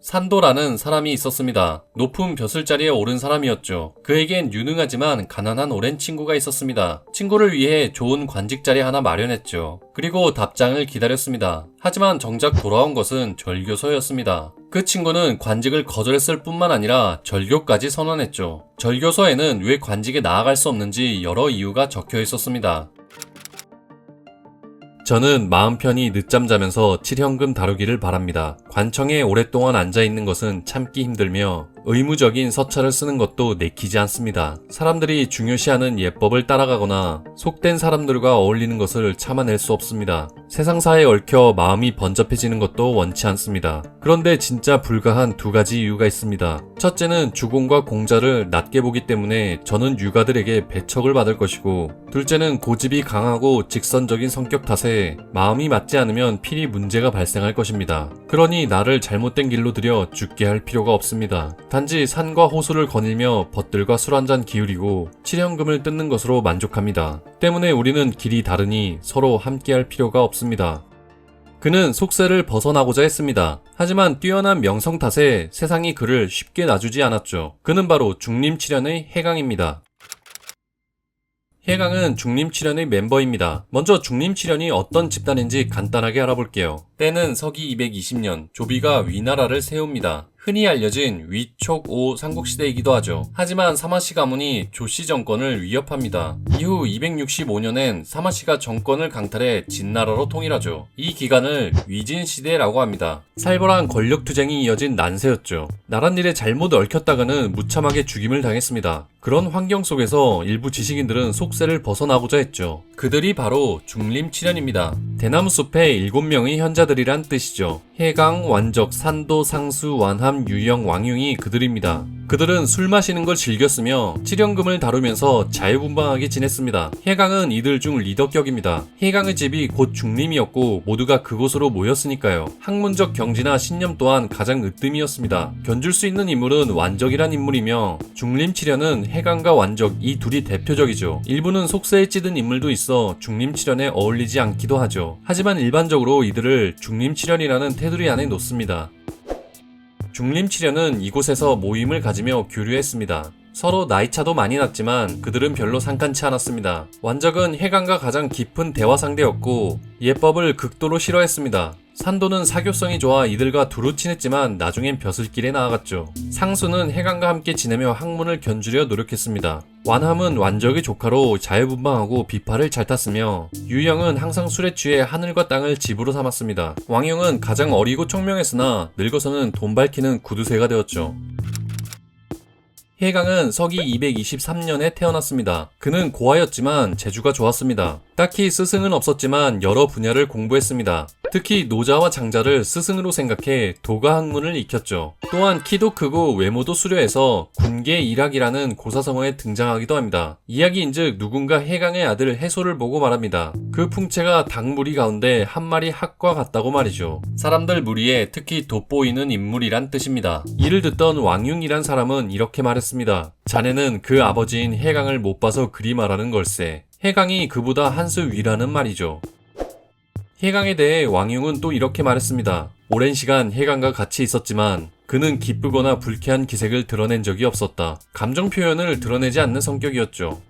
산도라는 사람이 있었습니다. 높은 벼슬자리에 오른 사람이었죠. 그에겐 유능하지만 가난한 오랜 친구가 있었습니다. 친구를 위해 좋은 관직 자리 하나 마련했죠. 그리고 답장을 기다렸습니다. 하지만 정작 돌아온 것은 절교서였습니다. 그 친구는 관직을 거절했을 뿐만 아니라 절교까지 선언했죠. 절교서에는 왜 관직에 나아갈 수 없는지 여러 이유가 적혀 있었습니다. 저는 마음 편히 늦잠 자면서 칠현금 다루기를 바랍니다. 관청에 오랫동안 앉아 있는 것은 참기 힘들며 의무적인 서찰을 쓰는 것도 내키지 않습니다. 사람들이 중요시하는 예법을 따라가거나 속된 사람들과 어울리는 것을 참아낼 수 없습니다. 세상사에 얽혀 마음이 번잡해지는 것도 원치 않습니다. 그런데 진짜 불가한 두 가지 이유가 있습니다. 첫째는 주공과 공자를 낮게 보기 때문에 저는 유가들에게 배척을 받을 것이고 둘째는 고집이 강하고 직선적인 성격 탓에 마음이 맞지 않으면 필히 문제가 발생할 것입니다. 그러니 나를 잘못된 길로 들여 죽게 할 필요가 없습니다. 단지 산과 호수를 거닐며 벗들과 술 한 잔 기울이고 칠현금을 뜯는 것으로 만족합니다. 때문에 우리는 길이 다르니 서로 함께할 필요가 없습니다. 그는 속세를 벗어나고자 했습니다. 하지만 뛰어난 명성 탓에 세상이 그를 쉽게 놔주지 않았죠. 그는 바로 중림칠현의 해강입니다. 해강은 중림칠현의 멤버입니다. 먼저 중림칠현이 어떤 집단인지 간단하게 알아볼게요. 때는 서기 220년, 조비가 위나라를 세웁니다. 흔히 알려진 위촉 5 삼국시대이기도 하죠. 하지만 사마시 가문이 조씨 정권을 위협합니다. 이후 265년엔 사마시가 정권을 강탈해 진나라로 통일하죠. 이 기간을 위진시대라고 합니다. 살벌한 권력투쟁이 이어진 난세였죠. 나랏일에 잘못 얽혔다가는 무참하게 죽임을 당했습니다. 그런 환경 속에서 일부 지식인들은 속세를 벗어나고자 했죠. 그들이 바로 중림칠현입니다. 대나무 숲의 7명의 현자들이란 뜻이죠. 해강, 완적, 산도, 상수, 완함, 유영, 왕융이 그들입니다. 그들은 술 마시는 걸 즐겼으며 칠연금을 다루면서 자유분방하게 지냈습니다. 해강은 이들 중 리더격입니다. 해강의 집이 곧 중림이었고 모두가 그곳으로 모였으니까요. 학문적 경지나 신념 또한 가장 으뜸이었습니다. 견줄 수 있는 인물은 완적이란 인물이며 중림칠연은 해강과 완적 이 둘이 대표적이죠. 일부는 속세에 찌든 인물도 있어 중림칠연에 어울리지 않기도 하죠. 하지만 일반적으로 이들을 중림칠연이라는 테두리 안에 놓습니다. 중림칠연은 이곳에서 모임을 가지며 교류했습니다. 서로 나이차도 많이 났지만 그들은 별로 상관치 않았습니다. 완적은 해강과 가장 깊은 대화 상대였고 예법을 극도로 싫어했습니다. 산도는 사교성이 좋아 이들과 두루 친했지만 나중엔 벼슬길에 나아갔죠. 상수는 해강과 함께 지내며 학문을 견주려 노력했습니다. 완함은 완적의 조카로 자유분방하고 비파를 잘 탔으며 유영은 항상 술에 취해 하늘과 땅을 집으로 삼았습니다. 왕영은 가장 어리고 총명했으나 늙어서는 돈 밝히는 구두쇠가 되었죠. 해강은 서기 223년에 태어났습니다. 그는 고아였지만 재주가 좋았습니다. 딱히 스승은 없었지만 여러 분야를 공부했습니다. 특히 노자와 장자를 스승으로 생각해 도가 학문을 익혔죠. 또한 키도 크고 외모도 수려해서 군계 일학이라는 고사성어에 등장하기도 합니다. 이야기인즉 누군가 해강의 아들 해소를 보고 말합니다. 그 풍채가 닭무리 가운데 한 마리 학과 같다고 말이죠. 사람들 무리에 특히 돋보이는 인물이란 뜻입니다. 이를 듣던 왕융이란 사람은 이렇게 말했습니다. 자네는 그 아버지인 해강을 못 봐서 그리 말하는 걸세. 해강이 그보다 한 수 위라는 말이죠. 해강에 대해 왕융은 또 이렇게 말했습니다. 오랜 시간 해강과 같이 있었지만 그는 기쁘거나 불쾌한 기색을 드러낸 적이 없었다. 감정 표현을 드러내지 않는 성격이었죠.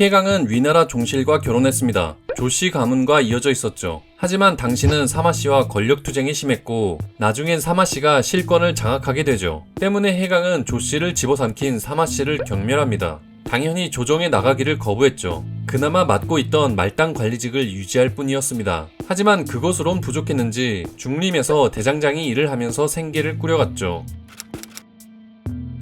해강은 위나라 종실과 결혼했습니다. 조씨 가문과 이어져 있었죠. 하지만 당신은 사마씨와 권력투쟁이 심했고 나중엔 사마씨가 실권을 장악하게 되죠. 때문에 해강은 조씨를 집어삼킨 사마씨를 경멸합니다. 당연히 조정에 나가기를 거부했죠. 그나마 맡고 있던 말당 관리직을 유지할 뿐이었습니다. 하지만 그것으론 부족했는지 중림에서 대장장이 일을 하면서 생계를 꾸려갔죠.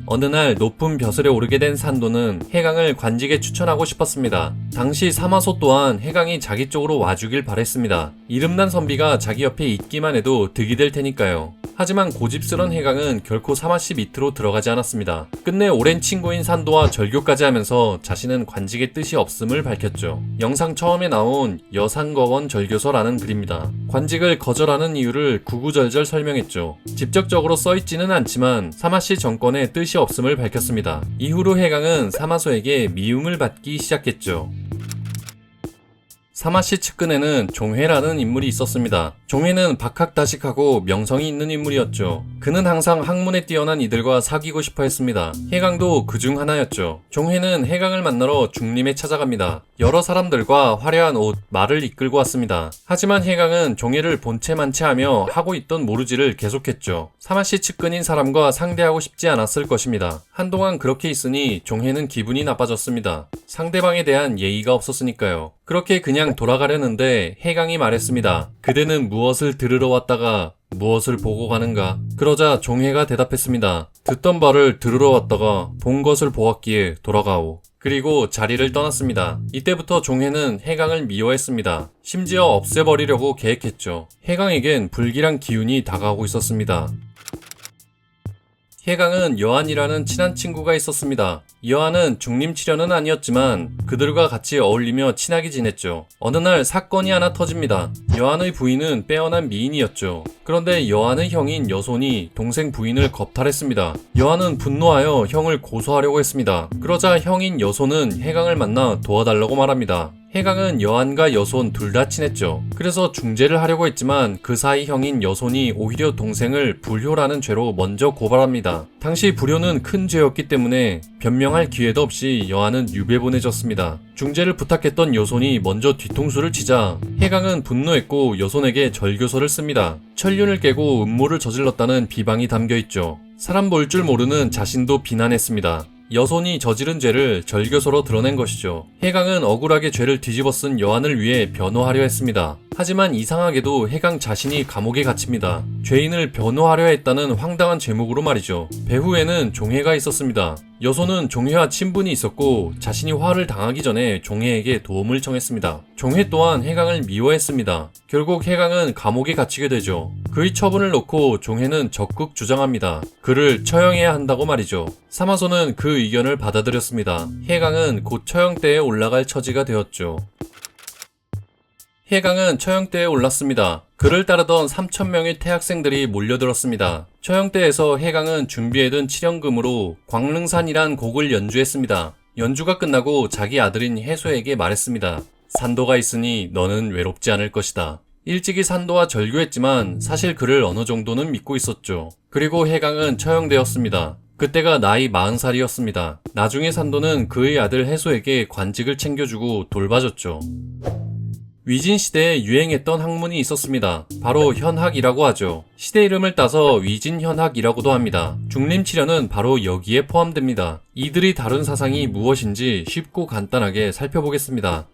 어느 날 높은 벼슬에 오르게 된 산도는 해강을 관직에 추천하고 싶었습니다. 당시 사마소 또한 해강이 자기 쪽으로 와주길 바랬습니다. 이름난 선비가 자기 옆에 있기만 해도 득이 될 테니까요. 하지만 고집스런 해강은 결코 사마씨 밑으로 들어가지 않았습니다. 끝내 오랜 친구인 산도와 절교까지 하면서 자신은 관직의 뜻이 없음을 밝혔죠. 영상 처음에 나온 여산거원 절교서라는 글입니다. 관직을 거절하는 이유를 구구절절 설명했죠. 직접적으로 써있지는 않지만 사마씨 정권의 뜻이 없음을 밝혔습니다. 이후로 해강은 사마소에게 미움을 받기 시작했죠. 사마씨 측근에는 종회라는 인물이 있었습니다. 종회는 박학다식하고 명성이 있는 인물이었죠. 그는 항상 학문에 뛰어난 이들과 사귀고 싶어 했습니다. 해강도 그중 하나였죠. 종회는 해강을 만나러 중림에 찾아갑니다. 여러 사람들과 화려한 옷, 말을 이끌고 왔습니다. 하지만 해강은 종회를 본체 만체하며 하고 있던 모르지를 계속했죠. 사마씨 측근인 사람과 상대하고 싶지 않았을 것입니다. 한동안 그렇게 있으니 종회는 기분이 나빠졌습니다. 상대방에 대한 예의가 없었으니까요. 그렇게 그냥 돌아가려는데 해강이 말했습니다. 그대는 무엇을 들으러 왔다가 무엇을 보고 가는가? 그러자 종회가 대답했습니다. 듣던 바를 들으러 왔다가 본 것을 보았기에 돌아가오. 그리고 자리를 떠났습니다. 이때부터 종회는 해강을 미워했습니다. 심지어 없애버리려고 계획했죠. 해강에겐 불길한 기운이 다가오고 있었습니다. 해강은 여한이라는 친한 친구가 있었습니다. 여한은 중림치려는 아니었지만 그들과 같이 어울리며 친하게 지냈죠. 어느 날 사건이 하나 터집니다. 여한의 부인은 빼어난 미인이었죠. 그런데 여한의 형인 여손이 동생 부인을 겁탈했습니다. 여한은 분노하여 형을 고소하려고 했습니다. 그러자 형인 여손은 해강을 만나 도와달라고 말합니다. 해강은 여한과 여손 둘 다 친했죠. 그래서 중재를 하려고 했지만 그 사이 형인 여손이 오히려 동생을 불효라는 죄로 먼저 고발합니다. 당시 불효는 큰 죄였기 때문에 변명할 기회도 없이 여한은 유배 보내졌습니다. 중재를 부탁했던 여손이 먼저 뒤통수를 치자 해강은 분노했고 여손에게 절교서를 씁니다. 천륜을 깨고 음모를 저질렀다는 비방이 담겨 있죠. 사람 볼 줄 모르는 자신도 비난했습니다. 여손이 저지른 죄를 절교서로 드러낸 것이죠. 해강은 억울하게 죄를 뒤집어 쓴 여한을 위해 변호하려 했습니다. 하지만 이상하게도 해강 자신이 감옥에 갇힙니다. 죄인을 변호하려 했다는 황당한 제목으로 말이죠. 배후에는 종회가 있었습니다. 여손은 종회와 친분이 있었고 자신이 화를 당하기 전에 종회에게 도움을 청했습니다. 종회 또한 해강을 미워했습니다. 결국 해강은 감옥에 갇히게 되죠. 그의 처분을 놓고 종회는 적극 주장합니다. 그를 처형해야 한다고 말이죠. 사마소는 그 의견을 받아들였습니다. 해강은 곧 처형대에 올라갈 처지가 되었죠. 해강은 처형대에 올랐습니다. 그를 따르던 3천명의 태학생들이 몰려들었습니다. 처형대에서 해강은 준비해둔 칠연금으로 광릉산이란 곡을 연주했습니다. 연주가 끝나고 자기 아들인 해소에게 말했습니다. 산도가 있으니 너는 외롭지 않을 것이다. 일찍이 산도와 절교했지만 사실 그를 어느 정도는 믿고 있었죠. 그리고 해강은 처형되었습니다. 그때가 나이 40살이었습니다. 나중에 산도는 그의 아들 해소에게 관직을 챙겨주고 돌봐줬죠. 위진 시대에 유행했던 학문이 있었습니다. 바로 현학이라고 하죠. 시대 이름을 따서 위진 현학이라고도 합니다. 중림치려는 바로 여기에 포함됩니다. 이들이 다룬 사상이 무엇인지 쉽고 간단하게 살펴보겠습니다.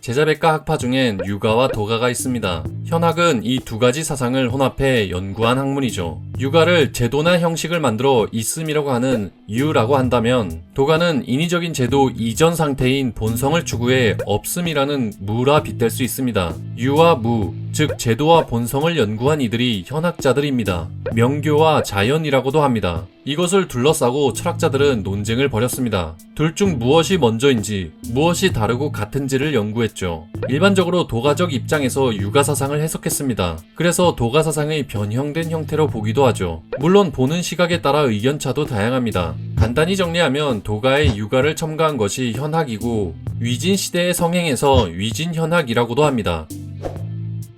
제자백과 학파 중엔 유가와 도가가 있습니다. 현학은 이 두 가지 사상을 혼합해 연구한 학문이죠. 유가를 제도나 형식을 만들어 있음이라고 하는 유라고 한다면 도가는 인위적인 제도 이전 상태인 본성을 추구해 없음이라는 무라 빗댈 수 있습니다. 유와 무, 즉 제도와 본성을 연구한 이들이 현학자들입니다. 명교와 자연이라고도 합니다. 이것을 둘러싸고 철학자들은 논쟁을 벌였습니다. 둘 중 무엇이 먼저인지, 무엇이 다르고 같은지를 연구했죠. 일반적으로 도가적 입장에서 유가 사상을 해석했습니다. 그래서 도가 사상의 변형된 형태로 보기도 하죠. 물론 보는 시각에 따라 의견차도 다양합니다. 간단히 정리하면 도가의 유가를 첨가한 것이 현학이고 위진 시대의 성행에서 위진 현학이라고도 합니다.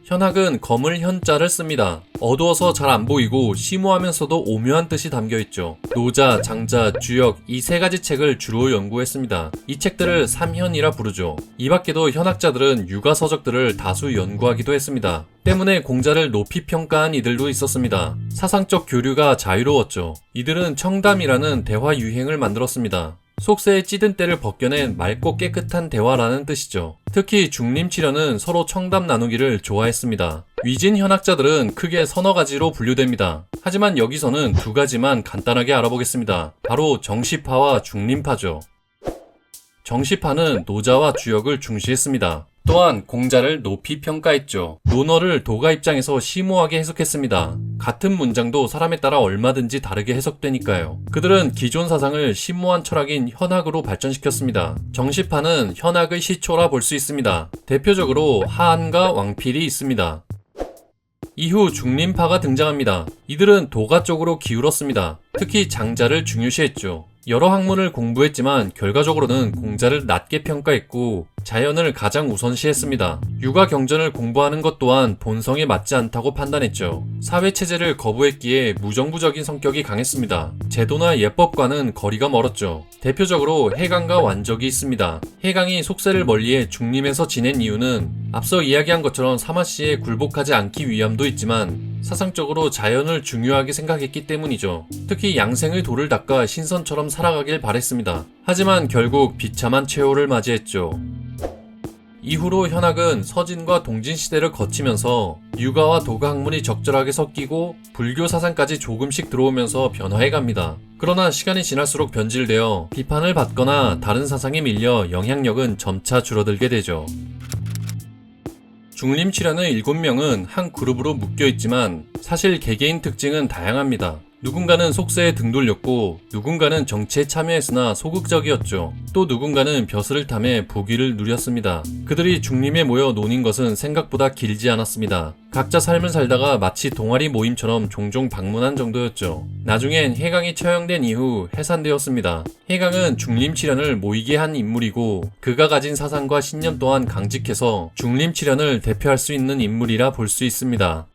현학은 검을 현자를 씁니다. 어두워서 잘 안 보이고 심오하면서도 오묘한 뜻이 담겨 있죠. 노자, 장자, 주역 이 세 가지 책을 주로 연구했습니다. 이 책들을 삼현이라 부르죠. 이 밖에도 현학자들은 육아 서적들을 다수 연구하기도 했습니다. 때문에 공자를 높이 평가한 이들도 있었습니다. 사상적 교류가 자유로웠죠. 이들은 청담이라는 대화 유행을 만들었습니다. 속세의 찌든 때를 벗겨낸 맑고 깨끗한 대화라는 뜻이죠. 특히 중림치려는 서로 청담 나누기를 좋아했습니다. 위진 현학자들은 크게 서너 가지로 분류됩니다. 하지만 여기서는 두 가지만 간단하게 알아보겠습니다. 바로 정시파와 중림파죠. 정시파는 노자와 주역을 중시했습니다. 또한 공자를 높이 평가했죠. 논어를 도가 입장에서 심오하게 해석했습니다. 같은 문장도 사람에 따라 얼마든지 다르게 해석되니까요. 그들은 기존 사상을 심오한 철학인 현학으로 발전시켰습니다. 정시파는 현학의 시초라 볼 수 있습니다. 대표적으로 하한과 왕필이 있습니다. 이후 중림파가 등장합니다. 이들은 도가 쪽으로 기울었습니다. 특히 장자를 중요시했죠. 여러 학문을 공부했지만 결과적으로는 공자를 낮게 평가했고 자연을 가장 우선시했습니다. 육아 경전을 공부하는 것 또한 본성에 맞지 않다고 판단했죠. 사회 체제를 거부했기에 무정부적인 성격이 강했습니다. 제도나 예법과는 거리가 멀었죠. 대표적으로 해강과 완적이 있습니다. 해강이 속세를 멀리해 중림에서 지낸 이유는 앞서 이야기한 것처럼 사마씨에 굴복하지 않기 위함도 있지만 사상적으로 자연을 중요하게 생각했기 때문이죠. 특히 양생의 돌을 닦아 신선처럼 살아가길 바랬습니다. 하지만 결국 비참한 최후를 맞이했죠. 이후로 현학은 서진과 동진 시대를 거치면서 육아와 도가 학문이 적절하게 섞이고 불교 사상까지 조금씩 들어오면서 변화해 갑니다. 그러나 시간이 지날수록 변질되어 비판을 받거나 다른 사상에 밀려 영향력은 점차 줄어들게 되죠. 중림 칠연의 7명은 한 그룹으로 묶여 있지만 사실 개개인 특징은 다양합니다. 누군가는 속세에 등 돌렸고 누군가는 정치에 참여했으나 소극적이었죠. 또 누군가는 벼슬을 탐해 부귀를 누렸습니다. 그들이 중림에 모여 노는 것은 생각보다 길지 않았습니다. 각자 삶을 살다가 마치 동아리 모임처럼 종종 방문한 정도였죠. 나중엔 해강이 처형된 이후 해산되었습니다. 해강은 중림칠연을 모이게 한 인물이고 그가 가진 사상과 신념 또한 강직해서 중림칠연을 대표할 수 있는 인물이라 볼 수 있습니다.